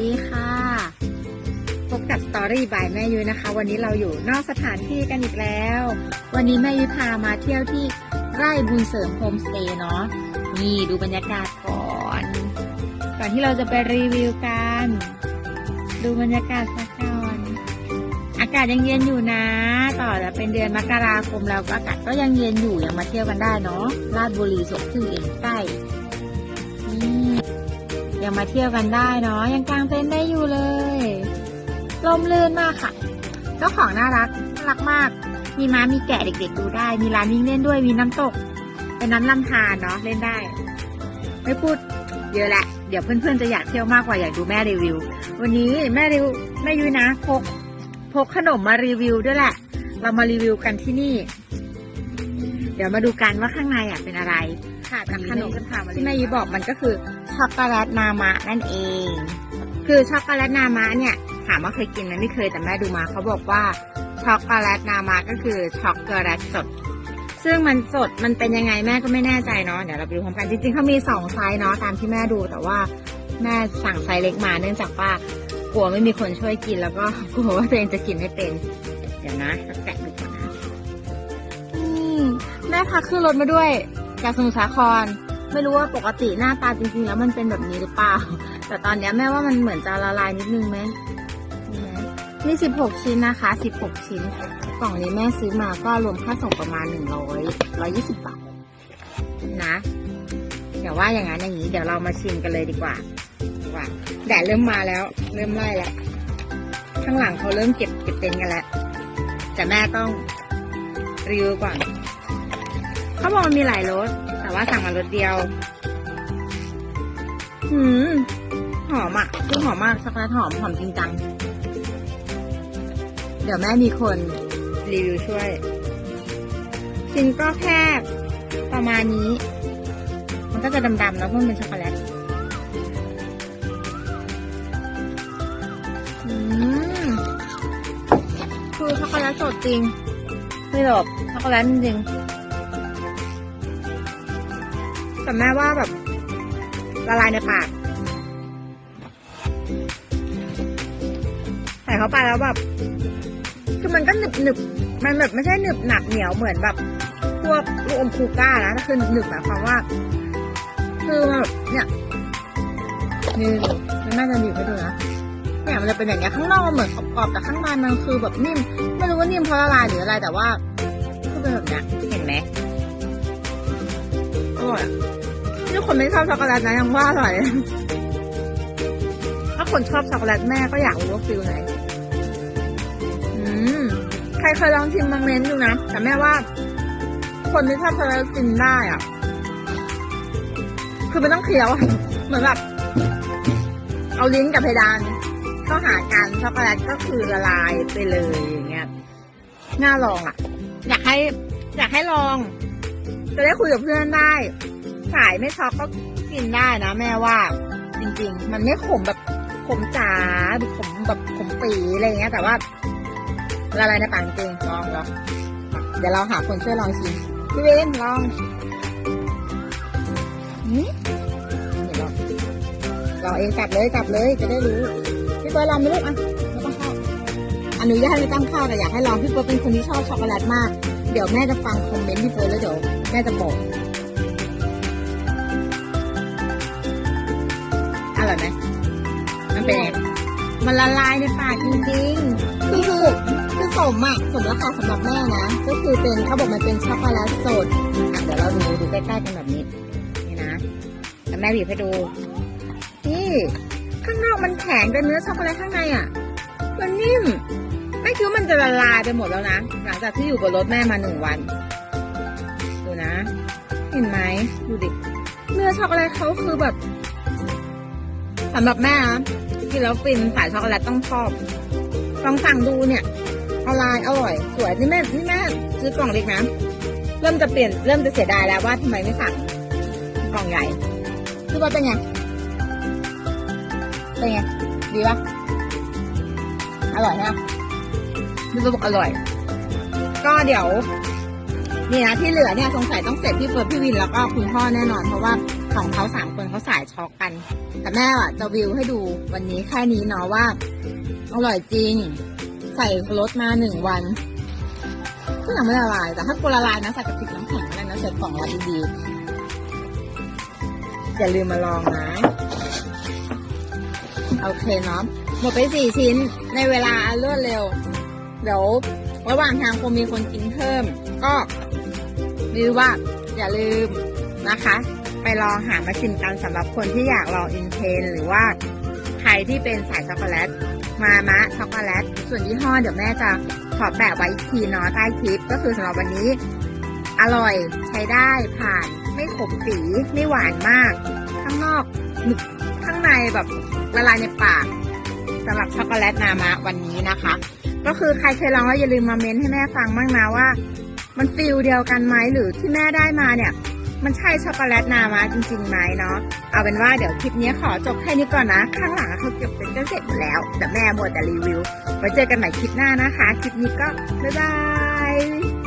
ดีค่ะพบกับสตอรี่บายแม่ยุ้ยนะคะ วันนี้เราอยู่นอกสถานที่กันอีกแล้ว วันนี้แม่ยุ้ยพามาเที่ยวที่ไร่บุญเสริมโฮมสเตย์เนาะนี่ดูบรรยากาศก่อน ก่อนที่เราจะไปรีวิวกัน ดูบรรยากาศสักก่อน อากาศยังเย็นอยู่นะ ต่อจะเป็นเดือนมกราคมแล้วก็อากาศก็ยังเย็นอยู่ยังมาเที่ยวกันได้เนาะลาดบุรีสวนพึ่งเองใกล้ ยังมาเที่ยวกันได้เนาะยังกางเต็นท์ได้อยู่เลยลมลื่นมากค่ะเจ้าของน่ารักน่ารักมาก มีม้ามีแกะเด็กๆดูได้ มีร้านวิ่งเล่นด้วยมีน้ำตกเป็นน้ำลำธารเนาะเล่นได้ ไม่พูดเยอะแหละ เดี๋ยวเพื่อนๆจะอยากเที่ยวมากกว่าอยากดูแม่รีวิว วันนี้แม่รีวิวแม่ยุ้ยนะพกพกขนมมารีวิวด้วยแหละ เรามารีวิวกันที่นี่ เดี๋ยวมาดูกันว่าข้างในอะเป็นอะไร ค่ะกับขนมที่แม่ยุ้ยบอกมันก็คือช็อกโกแลตนามะนั่นเอง คือช็อกโกแลตนามะเนี่ยถามว่าเคยกินไหมไม่เคยแต่แม่ดูมาเขาบอกว่าช็อกโกแลตนามะก็คือช็อกโกแลตสด ซึ่งมันสดมันเป็นยังไงแม่ก็ไม่แน่ใจเนาะเดี๋ยวเราไปดูพร้อมกันจริงๆเขามีสองไซส์เนาะตามที่แม่ดูแต่ว่าแม่สั่งไซส์เล็กมาเนื่องจากว่ากลัวไม่มีคนช่วยกินแล้วก็กลัวว่าตัวเองจะกินไม่เป็น เดี๋ยวนะแกะดูก่อนนะอืมแม่พาขึ้นรถมาด้วย จากสมุทรสาคร ไม่รู้ว่าปกติหน้าตาจริงๆแล้วมันเป็นแบบนี้หรือเปล่า แต่ตอนเนี้ยแม่ว่ามันเหมือนจะละลายนิดนึงไหมนี่ไหมนี่สิบหกชิ้นนะคะสิบหกชิ้น กล่องนี้แม่ซื้อมาก็รวมค่าส่งประมาณหนึ่งร้อยร้อยี่สิบบาทนะเดี๋ยวว่าอย่างนั้นอย่างนี้เดี๋ยวเรามาชิมกันเลยดีกว่าว่าแดดเริ่มมาแล้ว เริ่มไล่แล้ว ข้างหลังเขาเริ่มเก็บเก็บเต็นกันแล้ว แต่แม่ต้องรีวิวก่อน เขาบอกมันมีหลายรส แต่ว่าสั่งมารสเดียว หืม หอมอะคือหอมมากช็อกโกแลตหอม หอมจริงจัง เดี๋ยวแม่มีคนรีวิวช่วย ชิ้นก็แค่ประมาณนี้ มันก็จะดำๆแล้วพราะมันเป็นช็อกโกแลตคือช็อกโกแลตสดจริงไม่หรอกช็อกโกแลตจริง แต่แม่ว่าแบบ ละลายในปาก ใส่เข้าไปแล้วแบบ คือมันก็หนึบหนึบมันแบบไม่ใช่หนึบหนักเหนียวเหมือนแบบ พวกลูกอมคูก้านะแต่คือหนึบหมายความว่า คือแบบเนี่ยนี่มันน่าจะหนีบให้ดูนะเนี่ยมันจะเป็นอย่างเงี้ยข้างนอกมันเหมือนกรอบๆแต่ข้างในมันคือแบบนิ่มไม่รู้ว่านิ่มเพราะละลายหรืออะไรแต่ว่าคือเป็นแบบเนี้ยเห็นไหม คนไม่ชอบช็อกโกแลตนะยังว่าอร่อย ถ้าคนชอบช็อกโกแลตแม่ก็อยากรู้ว่าฟิลไหนอืมใครเคยลองชิมมังเม้นดูนะ แต่แม่ว่า คนที่ชอบช็อกโกแลตกินได้อะ คือไม่ต้องเคี้ยวเหมือนแบบเอาลิ้นกับเพดานเข้าหากันช็อกโกแลตก็คือละลายไปเลยอย่างเงี้ยน่าลองอะ อยากให้ อยากให้ลอง จะได้คุยกับเพื่อนได้ สายไม่ช็อกก็กินได้นะแม่ว่า จริง ๆ มันไม่ขมแบบขมจ๋าหรือขมแบบขมปีอะไรเงี้ย แต่ว่าละลายในปากจริงลองลองเดี๋ยวเราหาคนช่วยลองชิมพี่เวนลองนี่นี่ลองเราเองจับเลยจับเลยจะได้รู้พี่เฟิร์นลองไหมลูกอะไม่ต้องเข้าอนุญาตไม่ต้องเข้าแต่อยากให้ลองพี่เฟิร์นเป็นคนที่ชอบช็อกโกแลตมาก เดี๋ยวแม่จะฟังคอมเมนต์พี่เฟิร์นแล้วเดี๋ยวแม่จะบอก ร่อยไหมมันเป็นไงมันละลายในปากจริงๆคือคือคือสมอะสมราคาสำหรับแม่นะ ก็คือเป็นเขาบอกมันเป็นช็อกโกแลตสดเดี๋ยวเราดูดูใกล้ๆกันแบบนี้ นี่นะแล้วแม่บีบให้ดู นี่ข้างนอกมันแข็งแต่เนื้อช็อกโกแลตข้างในอะ มันนิ่มไม่คิดว่ามันจะละลายไปหมดแล้วนะ หลังจากที่อยู่บนรถแม่มาหนึ่งวัน ดูนะ เห็นไหมดูดิ เนื้อช็อกโกแลตเขาคือแบบ สำหรับแม่นะกินแล้วฟินสายช็อกโกแลตต้องชอบลองสั่งดูเนี่ยออนไลน์อร่อย สวยนี่แม่นี่แม่ซื้อกล่องเล็กนะเริ่มจะเปลี่ยนเริ่มจะเสียดายแล้วว่าทำไมไม่สั่งกล่องใหญ่คือว่าเป็นไงเป็นไงดีปะอร่อยนะพี่ก็บอกอร่อย ก็เดี๋ยวนี่นะที่เหลือเนี่ยสงสัยต้องเสร็จพี่เฟิร์พี่วินแล้วก็คุณพ่อแน่นอนเพราะว่า ของเขาสามคนเขาสายช็อกกัน แต่แม่อะจะวิวให้ดูวันนี้แค่นี้เนาะว่า อร่อยจริง ใส่รสมาหนึ่งวันก็ยังไม่ละลาย แต่ถ้ากลัวละลายนะใส่กระติกน้ำแข็งอะไรนะใส่กล่องไว้ดีๆอย่าลืมมาลองนะ โอเคเนาะหมดไปสี่ชิ้นในเวลาอันรวดเร็ว เดี๋ยวระหว่างทางคงมีคนกินเพิ่ม ก็รือว่าอย่าลืมนะคะ ไปลองหามาชิมกันสำหรับคนที่อยากลองอินเทน หรือว่าใครที่เป็นสายช็อกโกแลต มามะช็อกโกแลต ส่วนยี่ห้อเดี๋ยวแม่จะขอแปะไว้ทีเนาะใต้คลิป ก็คือสำหรับวันนี้ อร่อยใช้ได้ผ่านไม่ขมปีไม่หวานมาก ข้างนอกหนึบข้างในแบบละลายในปากสำหรับช็อกโกแลตนามะวันนี้นะคะ ก็คือใครเคยลองแล้วอย่าลืมมาเม้นให้แม่ฟังบ้างนะว่า มันฟิลเดียวกันไหมหรือที่แม่ได้มาเนี่ย มันใช่ช็อกโกแลตนามะจริงๆไหมเนาะเอาเป็นว่าเดี๋ยวคลิปนี้ขอจบแค่นี้ก่อนนะ ข้างหลังเขาเก็บเป็นกันเสร็จแล้ว แต่แม่หมดแต่รีวิวไว้เจอกันใหม่คลิปหน้านะคะ คลิปนี้ก็บ๊ายบาย